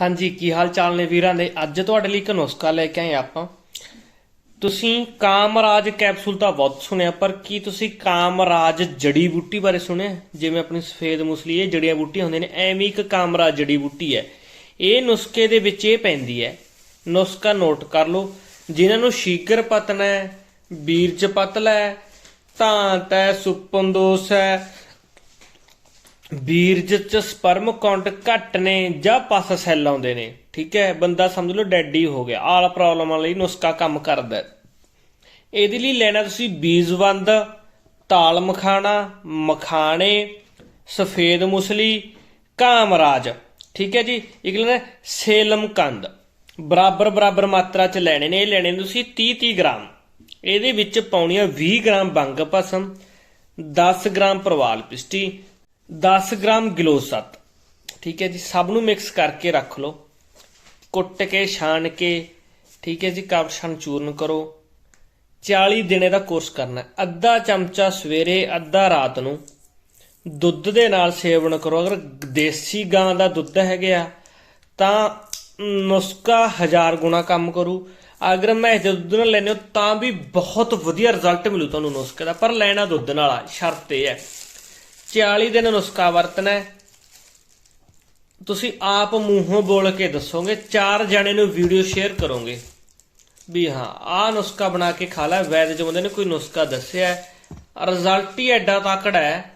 ਹਾਂਜੀ, ਕੀ ਹਾਲ ਚਾਲ ਨੇ ਵੀਰਾਂ ਦੇ? ਅੱਜ ਤੁਹਾਡੇ ਲਈ ਇੱਕ ਨੁਸਖਾ ਲੈ ਕੇ ਆਏ ਆਪਾਂ। ਤੁਸੀਂ ਕਾਮਰਾਜ ਕੈਪਸੂਲ ਤਾਂ ਬਹੁਤ ਸੁਣਿਆ, ਪਰ ਕੀ ਤੁਸੀਂ ਕਾਮਰਾਜ ਜੜੀ ਬੂਟੀ ਬਾਰੇ ਸੁਣਿਆ? ਜਿਵੇਂ ਆਪਣੀ ਸਫੇਦ ਮੁਸਲੀ, ਇਹ ਜੜੀਆਂ ਬੂਟੀਆਂ ਹੁੰਦੀਆਂ ਨੇ, ਐਵੇਂ ਇੱਕ ਕਾਮਰਾਜ ਜੜੀ ਬੂਟੀ ਹੈ। ਇਹ ਨੁਸਖੇ ਦੇ ਵਿੱਚ ਇਹ ਪੈਂਦੀ ਹੈ, ਨੁਸਖਾ ਨੋਟ ਕਰ ਲਓ, ਜਿਨ੍ਹਾਂ ਨੂੰ ਸ਼ੀਕਰ ਪਤਨਾ ਹੈ ਬੀਰਜ ਪਤਲਾ ਹੈ, ਧਾਂਤ ਹੈ, ਸੁਪਨ ਦੋਸ਼ ਹੈ ਬੀਰਜ ਚ ਸਪਰਮ ਕਾਊਂਟ ਘੱਟ ਨੇ ਜਾਂ ਪਸ ਸੈੱਲ ਆਉਂਦੇ ਨੇ, ਠੀਕ ਹੈ? ਬੰਦਾ ਸਮਝ ਲਓ ਡੈਡ ਹੀ ਹੋ ਗਿਆ, ਆਲ ਪ੍ਰੋਬਲਮਾਂ ਲਈ ਨੁਸਖਾ ਕੰਮ ਕਰਦਾ ਇਹਦੇ ਲਈ ਲੈਣਾ ਤੁਸੀਂ ਬੀਜਵੰਦ ਤਾਲ ਮਖਾਣਾ ਮਖਾਣੇ ਸਫੇਦ ਮੁਸਲੀ, ਕਾਮਰਾਜ, ਠੀਕ ਹੈ ਜੀ? ਇੱਕ ਲੈਣਾ ਸੇਲਮ ਕੰਦ ਬਰਾਬਰ ਬਰਾਬਰ ਮਾਤਰਾ ਚ ਲੈਣੇ ਨੇ, ਇਹ ਲੈਣੇ ਤੁਸੀਂ 30 30 ਗ੍ਰਾਮ। ਇਹਦੇ ਵਿੱਚ ਪਾਉਣੀਆਂ 20 ਗ੍ਰਾਮ ਬੰਗ ਭਸਮ 10 ਗ੍ਰਾਮ ਪ੍ਰਵਾਲ ਪਿਸਟੀ 10 ਗ੍ਰਾਮ ਗਲੋਸਤ ਠੀਕ ਹੈ ਜੀ ਸਭ ਨੂੰ ਮਿਕਸ ਕਰਕੇ ਰੱਖ ਲਓ। ਕੁੱਟ ਕੇ ਛਾਣ ਕੇ ਠੀਕ ਹੈ ਜੀ ਕਪਸ਼ਨ ਚੂਰਨ ਕਰੋ। 40 ਦਿਨੇ ਦਾ ਕੋਰਸ ਕਰਨਾ ਹੈ। ਅੱਧਾ ਚਮਚਾ ਸਵੇਰੇ ਅੱਧਾ ਰਾਤ ਨੂੰ। ਦੁੱਧ ਦੇ ਨਾਲ ਸੇਵਨ ਕਰੋ। ਅਗਰ ਦੇਸੀ ਗਾਂ ਦਾ ਦੁੱਧ ਹੈਗਾ ਤਾਂ ਨੁਸਖਾ ਹਜ਼ਾਰ ਗੁਣਾ ਕੰਮ ਕਰੂ। ਅਗਰ ਮੈਂ ਦੁੱਧ ਨਾਲ ਲੈਨੇ ਹੋ ਤਾਂ ਵੀ ਬਹੁਤ ਵਧੀਆ ਰਿਜ਼ਲਟ ਮਿਲੂ ਤੁਹਾਨੂੰ ਨੁਸਖੇ ਦਾ। ਪਰ ਲੈਣਾ ਦੁੱਧ ਨਾਲ ਆ, ਸ਼ਰਤ ਇਹ ਹੈ। 40 ਦਿਨ ਨੁਸਖਾ ਵਰਤਣਾ ਤੁਸੀਂ ਆਪ ਮੂੰਹੋਂ ਬੋਲ ਕੇ ਦੱਸੋਗੇ, ਚਾਰ ਜਣੇ ਨੂੰ ਵੀਡੀਓ ਸ਼ੇਅਰ ਕਰੋਗੇ ਵੀ ਹਾਂ, ਆਹ ਨੁਸਖਾ ਬਣਾ ਕੇ ਖਾ ਲੈ, ਵੈਦ ਚ ਬੰਦੇ ਨੇ ਕੋਈ ਨੁਸਖਾ ਦੱਸਿਆ ਰਿਜ਼ਲਟ ਹੀ ਐਡਾ ਤਕੜਾ ਹੈ,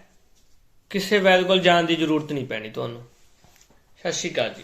ਕਿਸੇ ਵੈਦ ਕੋਲ ਜਾਣ ਦੀ ਜ਼ਰੂਰਤ ਨਹੀਂ ਪੈਣੀ ਤੁਹਾਨੂੰ। ਸਤਿ ਸ਼੍ਰੀ ਅਕਾਲ ਜੀ।